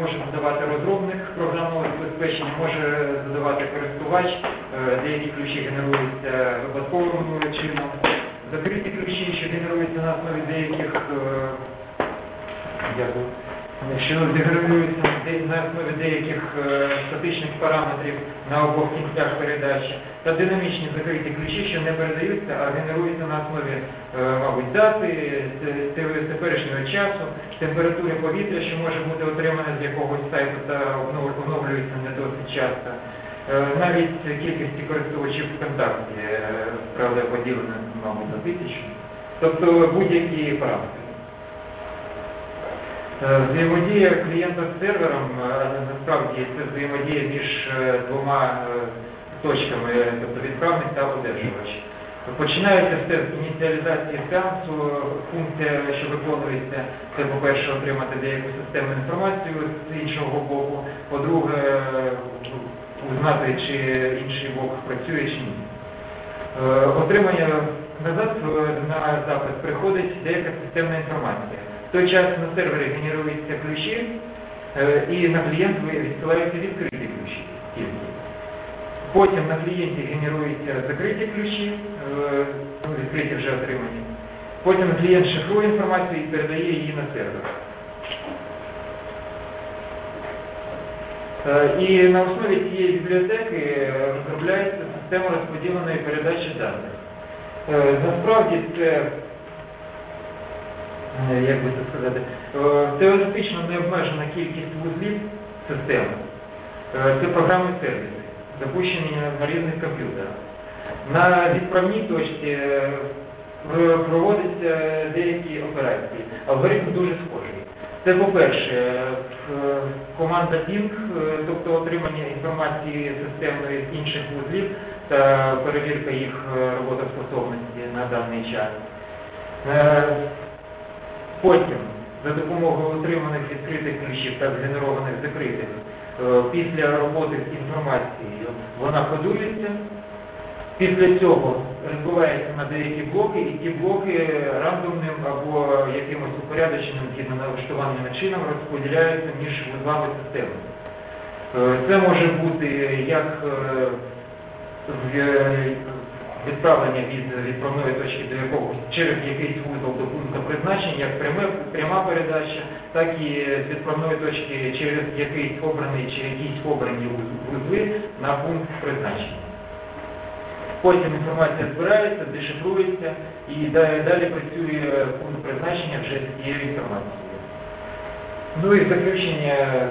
може задавати розробник програмного забезпечення, може задавати користувач, Е, деякі ключі генеруються випадковим чином. Закриті ключі, що генеруються на основі деяких е, Дякую. Що генеруються де- на основі деяких е, статичних параметрів на обох кінцях передачі, та динамічні закриті ключі, що не передаються, а генеруються на основі, е, мабуть, дати, те- те- теперішнього часу, температури повітря, що може бути отримане з якогось сайту та оновлюється не досить часто. Е, Навіть кількості користувачів ВКонтакті, правда, поділено, мабуть, на тисячу. Тобто будь-які параметри. Е, Взаємодія клієнта з сервером, е, насправді це взаємодія між е, двома е, точками, е, тобто відправник та одержувач. Починається все з ініціалізації сеансу, функція, що виконується, це, по-перше, отримати деяку системну інформацію з іншого боку, по-друге, е, узнати, чи інший бок працює чи ні. Е, Отримання назад е, на запит приходить деяка системна інформація. В той час на сервері генеруються ключі, е, і на клієнт ви- відсилаються відкриті ключі тільки. Потім на клієнті генеруються закриті ключі, е, ну, відкриті вже отримані. Потім клієнт шифрує інформацію і передає її на сервер. Е, І на основі цієї бібліотеки е, розробляється система розподіленої передачі даних. Е, Насправді це, е, як би це сказати, е, теоретично необмежена кількість вузлів системи. Е, Це програми сервіси, запущені на різних комп'ютерах. На відправній точці е, проводяться деякі операції. Алгоритм дуже схожий. Це, по-перше, е, команда Ping, е, тобто отримання інформації системної з інших вузлів та перевірка їх е, роботоспособності на даний час. Е, Потім, за допомогою отриманих відкритих ключів та згенерованих закритих, е, після роботи з інформацією вона кодується. Після цього розбивається на деякі блоки, і ті блоки рандомним або якимось упорядоченим згідно налаштуванням чином розподіляються між вузлами системи. Е, Це може бути як е, відправлення від відправної точки до якогось через якийсь вузол до пункту призначення, як пряме, пряма передача, так і з відправної точки через якийсь обраний чи якісь обрані вузли на пункт призначення. Потім інформація збирається, дешифрується і да- далі працює пункт призначення вже з цією інформацією. Ну і заключення е,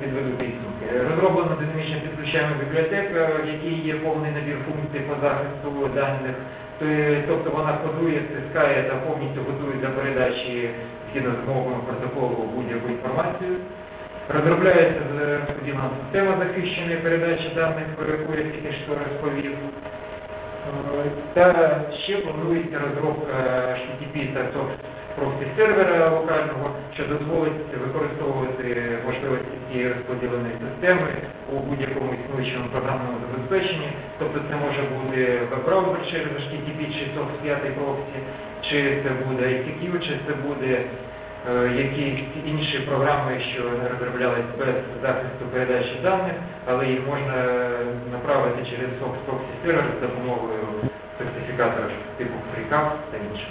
підведу підсумки. Розроблена динамічно підключаємо бібліотека, в якій є повний набір функцій по захисту даних. Тобто вона кодує, стискає та повністю готує для передачі згідно з умовами протоколу будь-яку інформацію. Розробляється розподілена система захищеної передачі даних, про яку я тільки що розповів. Е, Та ще планується розробка HTTP та SOAP проксі сервера локального, що дозволить використовувати розподіленої системи у будь-якому існуючому програмному забезпеченні. Тобто це може бути веб-браузер через HTTP чи SOAP 5 проксі, чи це буде ICQ, чи це буде е, якісь інші програми, що розроблялись без захисту передачі даних, але їх можна направити через SOAP проксі сервер з допомогою сертифікаторів типу FreeCAP та інших.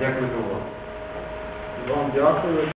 Дякую за увагу. Вам дякую.